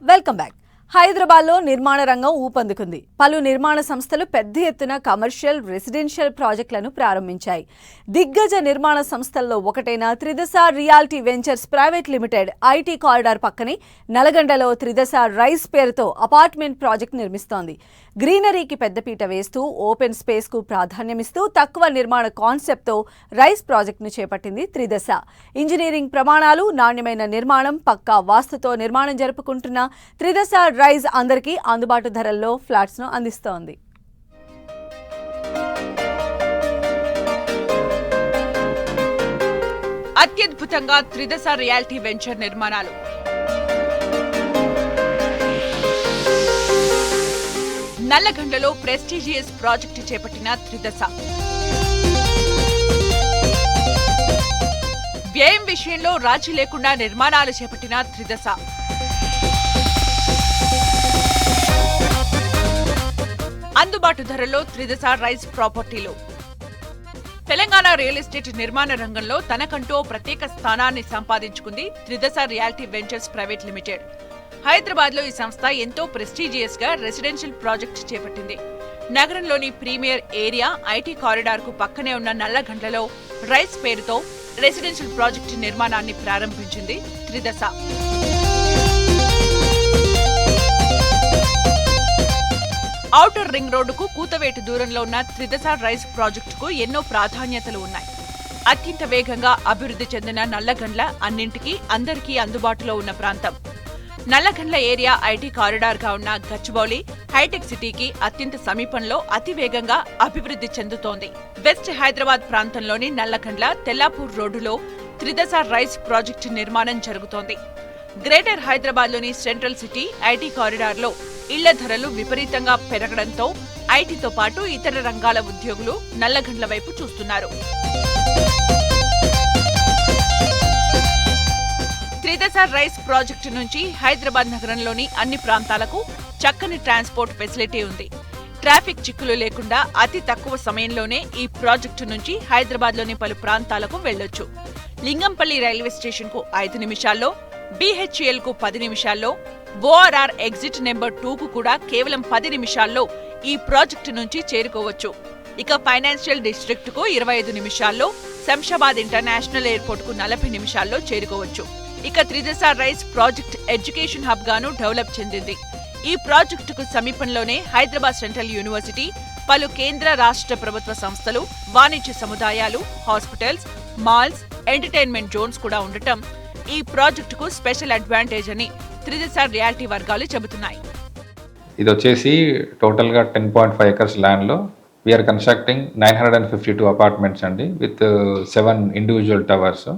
Welcome back. హైదరాబాద్లో నిర్మాణ రంగం ఊపందుకుంది. పలు నిర్మాణ సంస్థలు పెద్ద ఎత్తున కమర్షియల్ రెసిడెన్షియల్ ప్రాజెక్టులను ప్రారంభించాయి. దిగ్గజ నిర్మాణ సంస్థల్లో ఒకటైన Tridasa reality ventures private limited IT corridor పక్కనే నలగండలో త్రిదశ రైస్ పేరుతో అపార్ట్మెంట్ ప్రాజెక్ట్ నిర్మిస్తోంది. గ్రీనరీకి పెద్దపీట వేస్తూ ఓపెన్ స్పేస్కు ప్రాధాన్యమిస్తూ తక్కువ నిర్మాణ కాన్సెప్ట్తో రైస్ ప్రాజెక్టును చేపట్టింది త్రిదశ. ఇంజనీరింగ్ ప్రమాణాలు నాణ్యమైన నిర్మాణం పక్కా వాస్తుతో నిర్మాణం జరుపుకుంటున్న త్రిదశ రైజ్ అందరికీ అందుబాటు ధరల్లో ఫ్లాట్స్ను అందిస్తోంది. అత్యద్భుతంగా త్రిదశ రియాలిటీ వెంచర్ నిర్మాణాలు. నల్లగండ్లలో ప్రెస్టీజియస్ ప్రాజెక్టు చేపట్టిన త్రిదశ. వ్యయం విషయంలో రాజీ లేకుండా నిర్మాణాలు చేపట్టిన త్రిదశ. అందుబాటు ధరలో త్రిదశ రైస్ ప్రాపర్టీలు. తెలంగాణ రియల్ ఎస్టేట్ నిర్మాణ రంగంలో తనకంటూ ప్రత్యేక స్థానాన్ని సంపాదించుకుంది Tridasa reality ventures private limited. హైదరాబాద్లో ఈ సంస్థ ఎంతో ప్రెస్టీజియస్గా రెసిడెన్షియల్ ప్రాజెక్ట్ చేపట్టింది. నగరంలోని ప్రీమియర్ ఏరియా ఐటీ కారిడార్కు పక్కనే ఉన్న నల్లగండ్లలో రైస్ పేరుతో రెసిడెన్షియల్ ప్రాజెక్టు నిర్మాణాన్ని ప్రారంభించింది త్రిదశ. ఔటర్ రింగ్ రోడ్డుకు కూతవేటు దూరంలో ఉన్న త్రిదశ రైస్ ప్రాజెక్టుకు ఎన్నో ప్రాధాన్యతలు ఉన్నాయి. అత్యంత వేగంగా అభివృద్ధి చెందిన నల్లగండ్ల అన్నింటికీ అందరికీ అందుబాటులో ఉన్న ప్రాంతం. నల్లగండ్ల ఏరియా ఐటీ కారిడార్గా ఉన్న గచ్చిబౌలి హైటెక్ సిటీకి అత్యంత సమీపంలో అతి వేగంగా అభివృద్ధి చెందుతోంది. వెస్ట్ హైదరాబాద్ ప్రాంతంలోని నల్లగండ్ల తెల్లాపూర్ రోడ్డులో త్రిదశ రైస్ ప్రాజెక్టు నిర్మాణం జరుగుతోంది. గ్రేటర్ హైదరాబాద్లోని సెంట్రల్ సిటీ ఐటీ కారిడార్లో ఇళ్ళ ధరలు విపరీతంగా పెరగడంతో ఐటీతో పాటు ఇతర రంగాల ఉద్యోగులు నల్లగండ్ల వైపు చూస్తున్నారు. త్రిదశ రైస్ ప్రాజెక్టు నుంచి హైదరాబాద్ నగరంలోని అన్ని ప్రాంతాలకు చక్కని ట్రాన్స్పోర్ట్ ఫెసిలిటీ ఉంది. ట్రాఫిక్ చిక్కులు లేకుండా అతి తక్కువ సమయంలోనే ఈ ప్రాజెక్టు నుంచి హైదరాబాద్లోని పలు ప్రాంతాలకు వెళ్ళొచ్చు లింగంపల్లి రైల్వే స్టేషన్కు ఐదు నిమిషాల్లో బీహెచ్ఎల్కు పది నిమిషాల్లో ఓఆర్ఆర్ ఎగ్జిట్ నెంబర్ టూ కు కూడా కేవలం పది నిమిషాల్లో ఈ ప్రాజెక్టు నుంచి చేరుకోవచ్చు. ఇక ఫైనాన్షియల్ డిస్ట్రిక్ట్కు ఇరవై ఐదు నిమిషాల్లో శంషాబాద్ ఇంటర్నేషనల్ ఎయిర్పోర్ట్కు నలభై నిమిషాల్లో చేరుకోవచ్చు. ఇక Tridasa rise project education hub గాను డెవలప్ చెందింది. ఈ ప్రాజెక్టుకు సమీపంలోనే హైదరాబాద్ సెంట్రల్ యూనివర్సిటీ పలు కేంద్ర రాష్ట్ర ప్రభుత్వ సంస్థలు వాణిజ్య సముదాయాలు హాస్పిటల్స్ మాల్స్ ఎంటర్టైన్మెంట్ జోన్స్ కూడా ఉండటం ఈ ప్రాజెక్టుకు స్పెషల్ అడ్వాంటేజ్ అని త్రిదశ రియాలిటీ వర్గాలు చెబుతున్నాయి. ఇది వచ్చేసి టోటల్గా టెన్ పాయింట్ ఫైవ్ ఎకర్స్ ల్యాండ్లో. We're constructing nine hundred and fifty two apartments అండి విత్ సెవెన్ ఇండివిజువల్ టవర్స్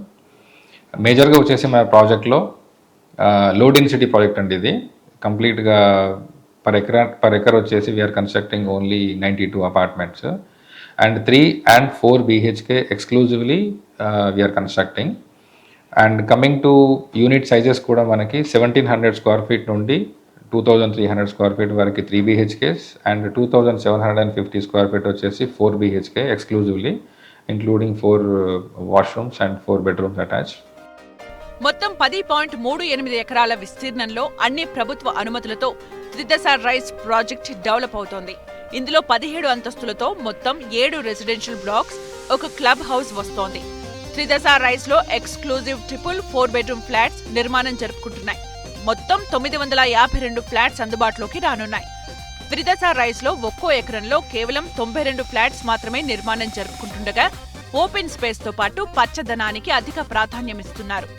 మేజర్గా వచ్చేసి మన ప్రాజెక్ట్లో లో డెన్సిటీ ప్రాజెక్ట్ అండి ఇది. కంప్లీట్గా పర్ ఎకర్ పర్ ఎకర్ వచ్చేసి we are constructing only ninety two apartments and three and four BHK exclusively we are constructing and coming to unit sizes కూడా మనకి సెవెంటీన్ హండ్రెడ్ స్క్వేర్ ఫీట్ నుండి two thousand three hundred square feet వరకు three BHKs and two thousand seven hundred and fifty square feet వచ్చేసి four BHK exclusively including four washrooms and four bedrooms attach మొత్తం పది point మూడు ఎనిమిది ఎకరాల విస్తీర్ణంలో అన్ని ప్రభుత్వ అనుమతులతో త్రిదశ రైస్ ప్రాజెక్ట్ డెవలప్ అవుతోంది. ఇందులో పదిహేడు అంతస్తులతో మొత్తం ఏడు రెసిడెన్షియల్ బ్లాక్స్ ఒక క్లబ్ హౌస్ వస్తోంది. శ్రీదశ రైస్లో exclusive triple four bedroom flats నిర్మాణం జరుపుకుంటున్నాయి. మొత్తం తొమ్మిది వందల యాభై రెండు ఫ్లాట్స్ అందుబాటులోకి రానున్నాయి. త్రిదశ రైస్లో ఒక్కో ఎకరంలో కేవలం తొంభై రెండు ఫ్లాట్స్ మాత్రమే నిర్మాణం జరుపుకుంటుండగా ఓపెన్ స్పేస్తో పాటు పచ్చదనానికి అధిక ప్రాధాన్యమిస్తున్నారు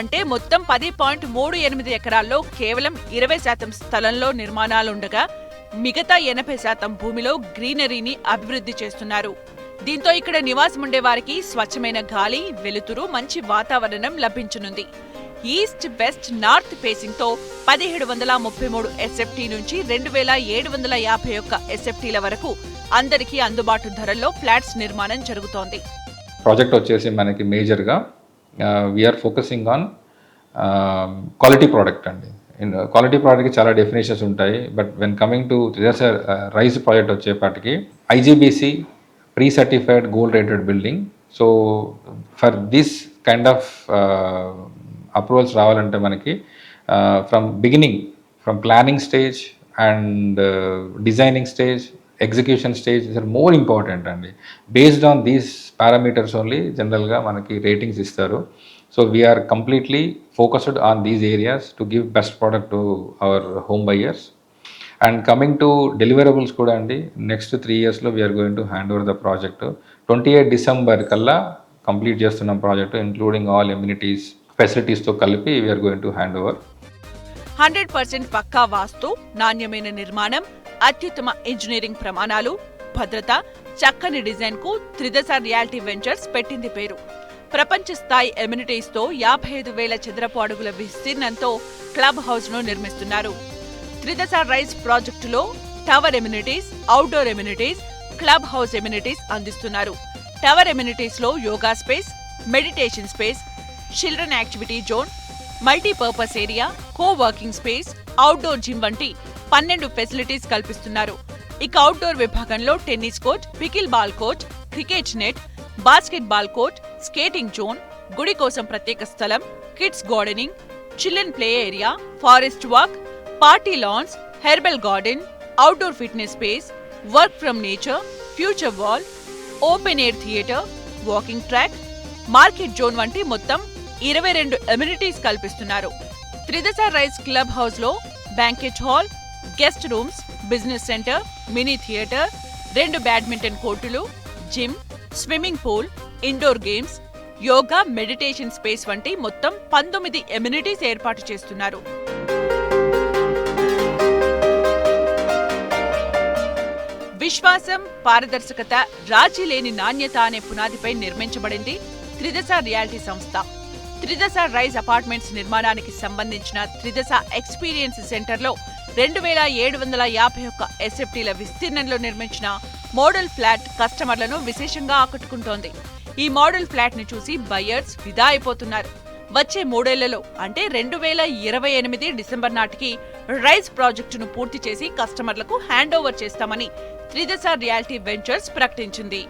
అంటే మొత్తం పది పాయింట్ మూడు ఎనిమిది ఎకరాల్లో కేవలం ఇరవై శాతం స్థలంలో నిర్మాణాలుండగా మిగతా ఎనభై శాతం భూమిలో గ్రీనరీని అభివృద్ధి చేస్తున్నారు. దీంతో ఇక్కడ నివాసం ఉండేవారికి స్వచ్ఛమైన గాలి వెలుతురు మంచి వాతావరణం లభించనుంది. ఈస్ట్ వెస్ట్ నార్త్ ఫేసింగ్తో పదిహేడు వందల ముప్పై మూడు ఎస్ఎఫ్టీ నుంచి రెండు వేల ఏడు వందల యాభై ఒక్క ఎస్ఎఫ్టీల వరకు అందరికీ అందుబాటు ధరల్లో ఫ్లాట్స్ నిర్మాణం జరుగుతోంది. ప్రాజెక్ట్ వచ్చేసి మనకి మేజర్గా we're focusing on quality product అండి. క్వాలిటీ ప్రోడక్ట్కి చాలా డెఫినేషన్స్ ఉంటాయి. But when coming to rise project వచ్చేపాటికి IGBC pre certified gold rated building so for this kind of approvals రావాలంటే మనకి from beginning from planning stage and designing stage execution stage is are more important అండి. Based on these parameters only జనరల్గా మనకి ratings ఇస్తారు. So we're completely focused on these areas to give best product to our home buyers and coming to deliverables కూడా అండి next three ఇయర్స్లో we're going to hand over the project twenty eight December కల్లా complete చేస్తున్నాం project including all amenities ఫెసిలిటీస్తో కలిపి we're going to hand over hundred percent పక్కా వాస్తు నాణ్యమైన నిర్మాణం అత్యుత్తమ ఇంజనీరింగ్ ప్రమాణాలు భద్రత చక్కని డిజైన్కు త్రిదశ రియాలిటీ వెంచర్స్ పెట్టింది పేరు. ప్రపంచ స్థాయి ఎమ్యూనిటీస్తో యాభై ఐదు వేల చదరపు అడుగుల విస్తీర్ణంతో క్లబ్ హౌస్ను నిర్మిస్తున్నారు. త్రిదశ రైస్ ప్రాజెక్టులో tower amenities outdoor amenities clubhouse amenities అందిస్తున్నారు. Tower ఎమ్యూనిటీస్లో yoga space meditation space children activity zone multipurpose area co working space outdoor gym వంటి పన్నెండు ఫెసిలిటీస్ కల్పిస్తున్నారు. ఇక అవుట్డోర్ విభాగంలో tennis court pickleball court cricket net basketball court skating zone గుడి కోసం ప్రత్యేక స్థలం kids gardening children play area forest walk party lawns herbal garden outdoor fitness space work from nature future wall open air theatre walking track market zone వంటి మొత్తం ఇరవై రెండు amenities కల్పిస్తున్నారు. Tridasa rise club హౌస్లో banquet hall guest rooms business centre mini theatre రెండు badminton కోర్టులు gym swimming pool indoor games yoga meditation space వంటి మొత్తం పంతొమ్మిది ఎమ్యూనిటీస్ ఏర్పాటు చేస్తున్నారు. విశ్వాసం పారదర్శకత రాజీ లేని నాణ్యత అనే పునాదిపై నిర్మించబడింది త్రిదశ రియాలిటీ సంస్థ. త్రిదశ రైజ్ అపార్ట్మెంట్స్ నిర్మాణానికి సంబంధించిన త్రిదశ ఎక్స్పీరియన్స్ సెంటర్లో రెండు వేల ఏడు వందల యాభై ఒక్క ఎస్ఎఫ్టీల విస్తీర్ణంలో నిర్మించిన మోడల్ ఫ్లాట్ కస్టమర్లను విశేషంగా ఆకట్టుకుంటోంది. ఈ మోడల్ ఫ్లాట్ని చూసి బయర్స్ ఫిదా అయిపోతున్నారు. వచ్చే మూడేళ్ళలో అంటే రెండు వేల ఇరవై ఎనిమిది డిసెంబర్ నాటికి రైజ్ ప్రాజెక్టును పూర్తి చేసి కస్టమర్లకు హ్యాండ్ ఓవర్ చేస్తామని త్రిదశ రియాలిటీ వెంచర్స్ ప్రకటించింది.